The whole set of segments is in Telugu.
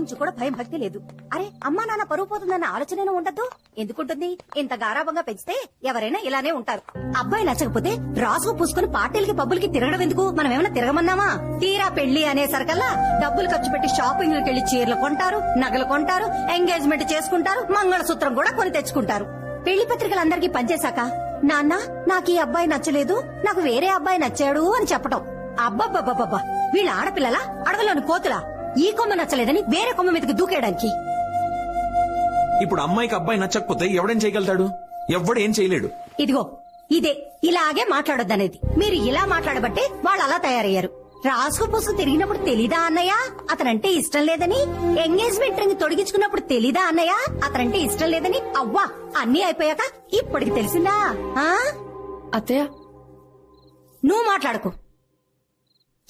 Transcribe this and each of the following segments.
కొంచెం కూడా భయం భక్తి లేదు. అరే అమ్మా నాన్న పరువు పోతుందన్న ఆలోచన ఉండద్దు? ఎందుకుంటుంది? ఇంత గారాభంగా పెంచితే ఎవరైనా ఇలానే ఉంటారు. అబ్బాయి నచ్చకపోతే రాసుకు పూసుకుని పార్టీలకి పబ్బులకి తిరగడం ఎందుకు? మనం ఏమైనా తిరగమన్నామా? తీరా పెళ్ళి అనేసరికల్లా డబ్బులు ఖర్చు పెట్టి షాపింగ్ వెళ్ళి చీరలు కొంటారు నగలు కొంటారు ఎంగేజ్మెంట్ చేసుకుంటారు మంగళసూత్రం కూడా కొని తెచ్చుకుంటారు. పెళ్ళి పత్రికలందరికీ పనిచేశాక నాన్న నాకు ఈ అబ్బాయి నచ్చలేదు నాకు వేరే అబ్బాయి నచ్చాడు అని చెప్పటం. అబ్బబ్బబ్బబ్బబ్బా! వీళ్ళ ఆడపిల్లలా అడవిలోని కోతులా? ఈ కొమ్మ నచ్చలేదని వేరే కొమ్మ మీదకి దూకేయడానికి. ఇప్పుడు అమ్మాయికి అబ్బాయి నచ్చకపోతే ఎవడేం చేయగలుగుతాడు? ఎవడు ఏం చేయలేడు? ఇదిగో ఇదే. ఇలాగే మాట్లాడొద్దనేది. మీరు ఇలా మాట్లాడబట్టే వాళ్ళు అలా తయారయ్యారు. రాసుకు పుసుకు తిరిగినప్పుడు తెలీదా అన్నయ్య? అతనంటే ఇష్టం లేదని? ఎంగేజ్మెంట్ రింగ్ తొడిగించుకున్నప్పుడు తెలీదా అన్నయ్య? అతనంటే ఇష్టం లేదని? అవ్వా అన్నీ అయిపోయాక ఇప్పటికి తెలిసిందా? ఆ? అత్తయ్య. నువ్వు మాట్లాడకు.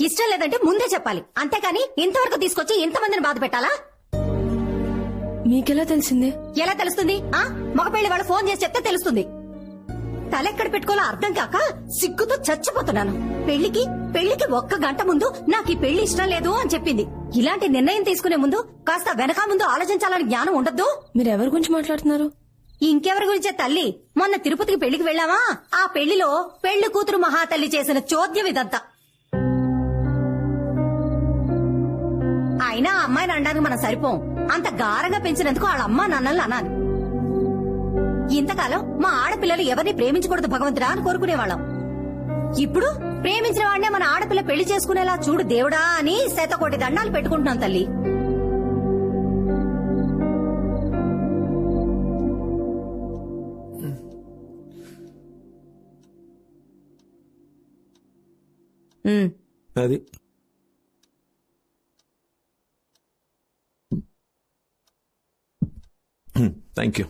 ఇష్టం లేదంటే ముందే చెప్పాలి. అంతేకాని ఇంతవరకు తీసుకొచ్చి ఇంతమందిని బాధ పెట్టాలా? మీకెలా తెలిసిందే? ఎలా తెలుస్తుంది? ఆ? మగపెళ్ళి వాళ్ళు ఫోన్ చేసి చెప్తే తెలుస్తుంది. తలెక్కడ పెట్టుకోవాలో అర్థం కాక సిగ్గుతో చచ్చిపోతున్నాను. పెళ్ళికి పెళ్ళికి ఒక్క గంట ముందు నాకు ఈ పెళ్ళి ఇష్టం లేదు అని చెప్పింది. ఇలాంటి నిర్ణయం తీసుకునే ముందు కాస్త వెనక ముందు ఆలోచించాలని జ్ఞానం ఉండద్దు. మీరు ఎవరి గురించి మాట్లాడుతున్నారు? ఇంకెవరి గురించే తల్లి? మొన్న తిరుపతికి పెళ్ళికి వెళ్ళావా? ఆ పెళ్ళిలో పెళ్ళి కూతురు మహాతల్లి చేసిన చోద్యం ఇదంతా. అయినా ఆ అమ్మాయిని అనడానికి మనం సరిపోం. అంత గారంగా పెంచినందుకు వాళ్ళ అమ్మా నాన్నల్ని అనాలి. ఇంతకాలం మా ఆడపిల్లలు ఎవరిని ప్రేమించకూడదు భగవంతుడా అని కోరుకునేవాళ్ళం. ఇప్పుడు ప్రేమించిన వాడినే మన ఆడపిల్ల పెళ్ళి చేసుకునేలా చూడు దేవుడా అని శతకోటి దండాలు పెట్టుకుంటున్నాం తల్లి. అది. థ్యాంక్ యూ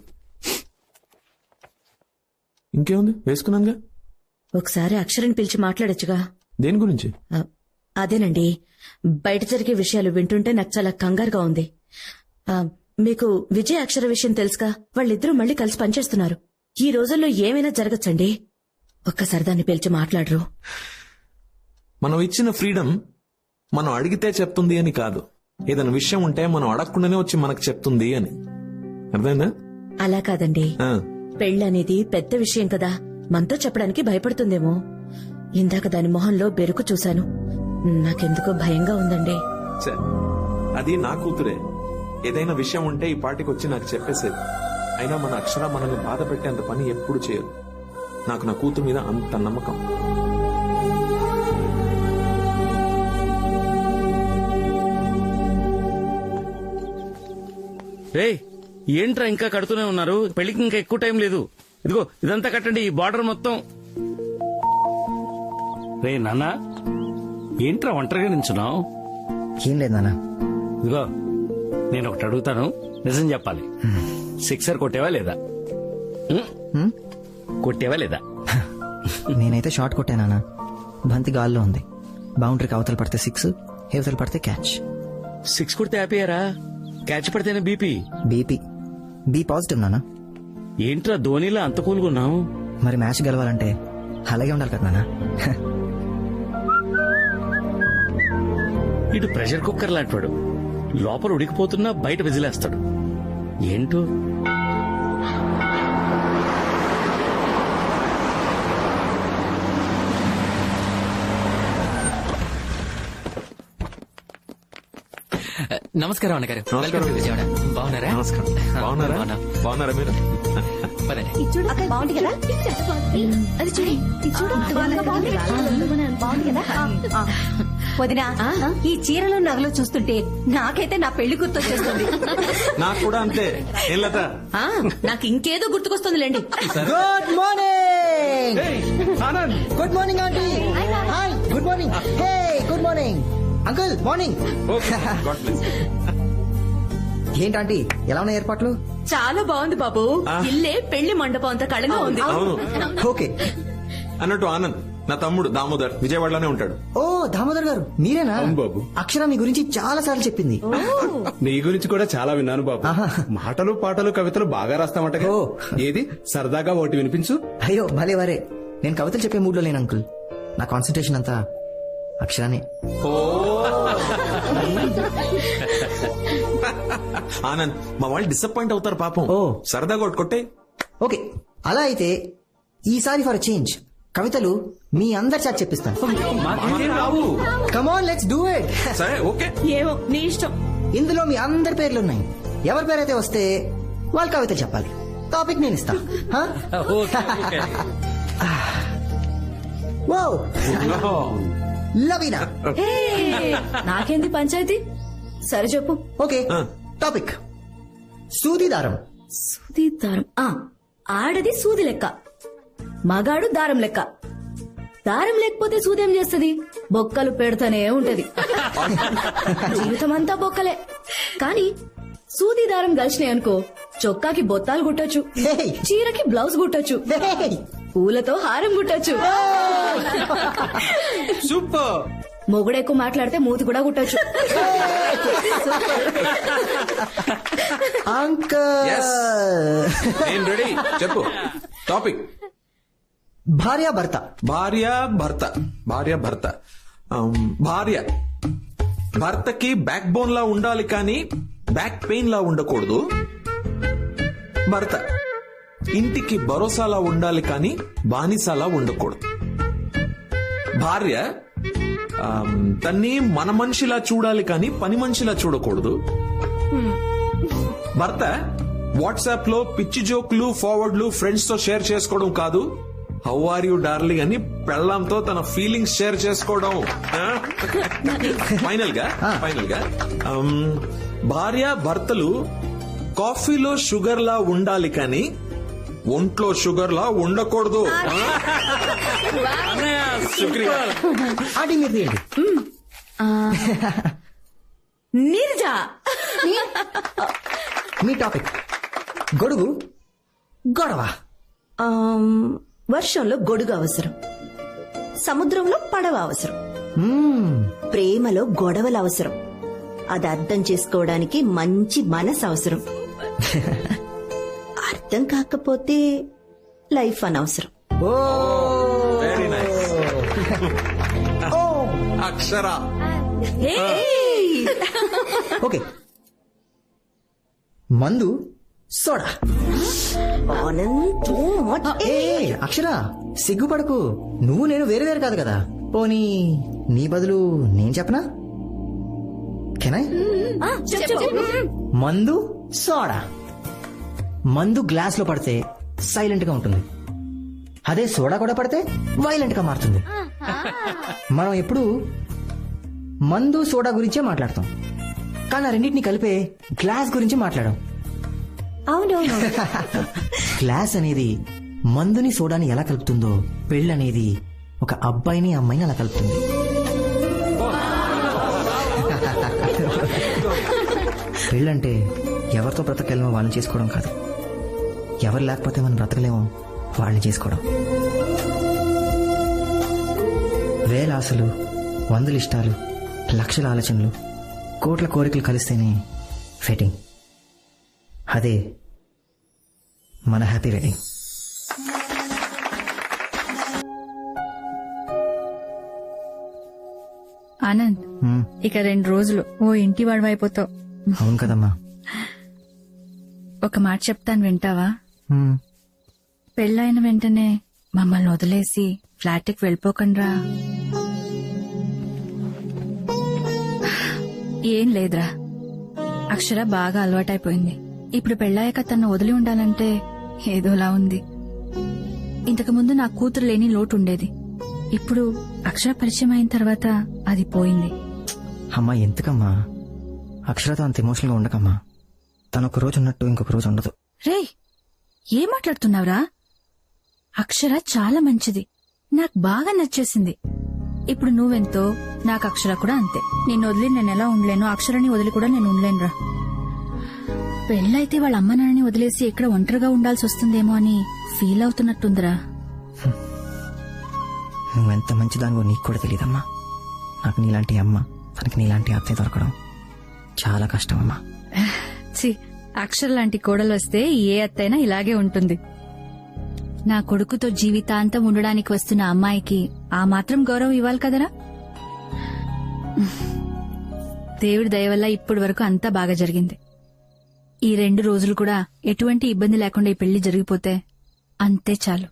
ఇంకేముంది? వేసుకున్నానుగా ఒకసారి అక్షరం పిలిచి మాట్లాడొచ్చుగా. దేని గురించి? ఆ, అదేనండి. బయట జరిగే విషయాలు వింటుంటే నాకు చాలా కంగారుగా ఉంది. ఆ, మీకు విజయ్ అక్షర విషయం తెలుసుగా? వాళ్ళిద్దరూ మళ్ళీ కలిసి పనిచేస్తున్నారు. ఈ రోజుల్లో ఏమైనా జరగచ్చండి? ఒక్కసారి దాన్ని పిలిచి మాట్లాడరు. మనం ఇచ్చిన ఫ్రీడమ్ మనం అడిగితే చెప్తుంది అని కాదు. ఏదైనా విషయం ఉంటే మనం అడగకుండానే వచ్చి మనకు చెప్తుంది అని. అర్థమైందా? అలా కాదండి. ఆ, పెళ్ళనేది పెద్ద విషయం కదా. మనతో చెప్పడానికి భయపడుతుందేమో. ఇందాక దాని మొహంలో బెరుకు చూశాను. నాకెందుకో భయంగా ఉందండి. ఛే, అది నా కూతురే. ఏదైనా విషయం ఉంటే ఈ పాటికి వచ్చి నాకు చెప్పేసేది. అయినా మన అక్షర మనల్ని బాధ పెట్టేంత పని ఎప్పుడు చేయదు నాకు నా కూతురు మీద అంత నమ్మకం. రేయ్ ఏంట్రా ఇంకా కడుతూనే ఉన్నారు? పెళ్ళికి ఇంకా ఎక్కువ టైం లేదు. ఇదిగో ఇదంతా కట్టండి ఈ బార్డర్ మొత్తం. రే నాన్న ఏంట్రా ఒంటరిగా నించున్నావు? ఏం లేదు నాన్న. ఇదిగో నేను ఒకటి అడుగుతాను. నిజం చెప్పాలి. సిక్సర్ కొట్టేవా లేదా? ఉం? కొట్టేవా లేదా? నేనైతే షార్ట్ కొట్టానా బంతి గాల్లో ఉంది. బౌండరీకి అవతల పడితే సిక్స్ హేవతలు పడితే క్యాచ్. సిక్స్ కొడితే ఆపేయారా? క్యాచ్ పడితేనే బీపీ. బీపీ. బీ పాజిటివ్ నాన్న. ఏంట్రా ధోనిలా అంత కూలుగున్నావు మరి మ్యాచ్ గెలవాలంటే అలాగే ఉండాలి కదా నాన్న. ఇటు ప్రెషర్ కుక్కర్ లాంటివాడు లోపల ఉడికిపోతున్నా బయట విజిలేస్తాడు. ఏంటో? నమస్కారం అన్నగారు. Welcome to Vijayawada. బాగున్నారా? నమస్కారం. బాగున్నారా? బాగున్నా. బాగున్నారా మీరు? పదండి. ఇది చూడు అక్కడ బాగుంది కదా? అది చూడు. ఇది చూడు బాగుంది బాగుంది. కదా? ఆ, ఆ. వదినా ఈ చీరలు నగలు చూస్తుంటే నాకైతే నా పెళ్ళి గుర్తొచ్చేస్తుంది. నాకు కూడా అంతే. ఏం లత? ఆ, నాకు ఇంకేదో గుర్తుకొస్తుందిలేండి good morning good morning aunty hi good morning hey good morning uncle morning okay God bless ఏంటంటీ ఎలా ఉన్నాయి ఏర్పాట్లు? చాలా బాగుంది బాబు. ఇల్లే పెళ్ళి మండపం అంత కళగా ఉంది. ఓకే. అన్నట్టు ఆనంద్ నా తమ్ముడు దామోదర్ విజయవాడలోనే ఉంటాడు. ఓ దామోదర్ గారు మీరేనా? బాబు. అక్షర మీ గురించి చాలా సార్లు చెప్పింది. నీ గురించి కూడా చాలా విన్నాను బాబు. మాటలు పాటలు కవితలు బాగా రాస్తామట ఓ. ఏది? సరదాగా ఒకటి వినిపించు. అయ్యో భలే వరే. నేను కవితలు చెప్పే మూడ్లో లేను అంకుల్. నా కాన్సన్ట్రేషన్ అంతా అక్షరానే. ఓ. ఆనంద్ మా వాళ్ళు డిసప్పాయింట్ అవుతారు పాపం. ఓ. సరదాగా ఒకటి కొట్టే. ఓకే. అలా అయితే ఈసారి ఫర్ చేంజ్. కవితలు మీ అందరి చేత చెప్పిస్తాను. రావు. Come on let's do it సరే ఓకే. ఏమో నీ ఇష్టం. ఇందులో మీ అందరి పేర్లు ఉన్నాయి ఎవరి పేరైతే వస్తే వాళ్ళు కవిత చెప్పాలి. టాపిక్ నేను ఇస్తా. లవీనా హే, నాకేంది పంచాయతీ? సరే చెప్పు. ఓకే టాపిక్ సూది దారం. సూది దారం. ఆ ఆడది సూది లెక్క. మగాడు దారం లెక్క. దారం లేకపోతే సూది ఏం చేస్తుంది? బొక్కలు పెడతానే ఉంటది. జీవితం అంతా బొక్కలే. కానీ సూది దారం కలిసినాయి అనుకో చొక్కాకి బొత్తాలు కుట్టొచ్చు. Hey! చీరకి బ్లౌజ్ కుట్టొచ్చు. Hey! పూలతో హారం కుట్టొచ్చు. సూపర్. మొగుడు ఎక్కువ మాట్లాడితే మూతి కూడా కుట్టొచ్చు. Yes. అంకల్ నేను రెడీ చెప్పు. టాపిక్ భార్య భర్త. భార్య భర్త. భార్య భర్త. ఆమ్, భార్య. భర్తకి బ్యాక్ బోన్ లా ఉండాలి కానీ బ్యాక్ పెయిన్ లా ఉండకూడదు. భర్త. ఇంటికి భరోసాలా ఉండాలి కానీ బానిసలా ఉండకూడదు. భార్య తన్ని మన మనిషిలా చూడాలి కానీ పని మనిషిలా చూడకూడదు. భర్త వాట్సాప్లో పిచ్చి జోక్లు ఫార్వర్డ్లు ఫ్రెండ్స్తో షేర్ చేసుకోవడం కాదు. హౌ ఆర్ యూ డార్లింగ్ అని పెళ్ళంతో తన ఫీలింగ్స్ షేర్ చేసుకోవడం. ఫైనల్గా ఫైనల్గా భార్య భర్తలు కాఫీలో షుగర్ లా ఉండాలి కానీ ఒంట్లో షుగర్ లా ఉండకూడదు. శుక్రియా ఆంటీ మీరు తీయండి. నీరజా. మీ టాపిక్. గొడుగు గొడవ. వర్షంలో గొడుగు అవసరం. సముద్రంలో పడవ అవసరం. ప్రేమలో గొడవలు అవసరం. అది అర్థం చేసుకోవడానికి మంచి మనసు అవసరం. అర్థం కాకపోతే లైఫ్ అనవసరం. ఓ! Very nice Akshara. ఓకే. మందు సోడా. అక్షర సిగ్గుపడకు. నువ్వు నేను వేరు వేరు కాదు కదా. పోనీ నీ బదులు నేను చెప్పనా? కెనాయ్ చెప్పు. మందు సోడా. మందు గ్లాస్లో పడితే సైలెంట్గా ఉంటుంది. అదే సోడా కూడా పడితే వైలెంట్గా మారుతుంది మనం ఎప్పుడు మందు సోడా గురించే మాట్లాడతాం. కానీ ఆ రెండింటిని కలిపే గ్లాస్ గురించి మాట్లాడాం అవునవును. గ్లాస్ అనేది మందుని సోడాని ఎలా కలుపుతుందో పెళ్ళి అనేది ఒక అబ్బాయిని అమ్మాయిని అలా కలుపుతుంది. పెళ్ళంటే ఎవరితో బ్రతకలేమో వాళ్ళని చేసుకోవడం కాదు. ఎవరు లేకపోతే మనం బ్రతకలేమో వాళ్ళని చేసుకోవడం. వేల ఆశలు వందల ఇష్టాలు లక్షల ఆలోచనలు కోట్ల కోరికలు కలిస్తేనే ఫిట్టింగ్. అదే మన హ్యాపీ వెడ్డింగ్. ఆనంద్ ఇక రెండు రోజులు ఓ ఇంటి వాడివైపోతావు అవును కదమ్మా. ఒక మాట చెప్తాను వింటావా? పెళ్ళైన వెంటనే మమ్మల్ని వదిలేసి ఫ్లాట్కి వెళ్ళిపోకండ్రా. ఏం లేదురా. అక్షర బాగా అలవాటైపోయింది. ఇప్పుడు పెళ్ళాక తను వదిలి ఉండాలంటే ఏదోలా ఉంది. ఇంతకు ముందు నా కూతురు లేని లోటు ఉండేది. ఇప్పుడు అక్షర పరిచయం అయిన తర్వాత అది పోయింది. అమ్మా ఎందుకమ్మా? అక్షరతో అంత ఎమోషనల్గా ఉండకమ్మా. తను ఒక రోజు ఉన్నట్టు ఇంకొక రోజు ఉండదు. రేయ్ ఏం మాట్లాడుతున్నావురా? అక్షర చాలా మంచిది. నాకు బాగా నచ్చేసింది. ఇప్పుడు నువ్వెంతో నాకు అక్షర కూడా అంతే. నిన్ను వదిలి నేను ఎలా ఉండలేను అక్షరాన్ని వదిలి కూడా నేను ఉండలేనురా. పెళ్ళైతే వాళ్ళ అమ్మ నాన్నని వదిలేసి ఇక్కడ ఒంటరిగా ఉండాల్సి వస్తుందేమో అని ఫీల్ అవుతున్నట్టుందిరా. నువ్వెంత మంచిదానివో నీకు కూడా తెలియదమ్మా నాకు నీలాంటి అమ్మ తనకి నీలాంటి అత్తయ్య దొరకడం చాలా కష్టం అమ్మా. ఛీ అక్షర లాంటి కోడలు వస్తే ఏ అత్తైనా ఇలాగే ఉంటుంది. నా కొడుకుతో జీవితాంతం ఉండడానికి వస్తున్న అమ్మాయికి ఆ మాత్రం గౌరవం ఇవ్వాలి కదరా? దేవుడి దయ వల్ల ఇప్పటి వరకు అంతా బాగా జరిగింది. ఈ రెండు రోజులు కూడా ఎటువంటి ఇబ్బంది లేకుండా ఈ పెళ్ళి జరిగిపోతే అంతే చాలు.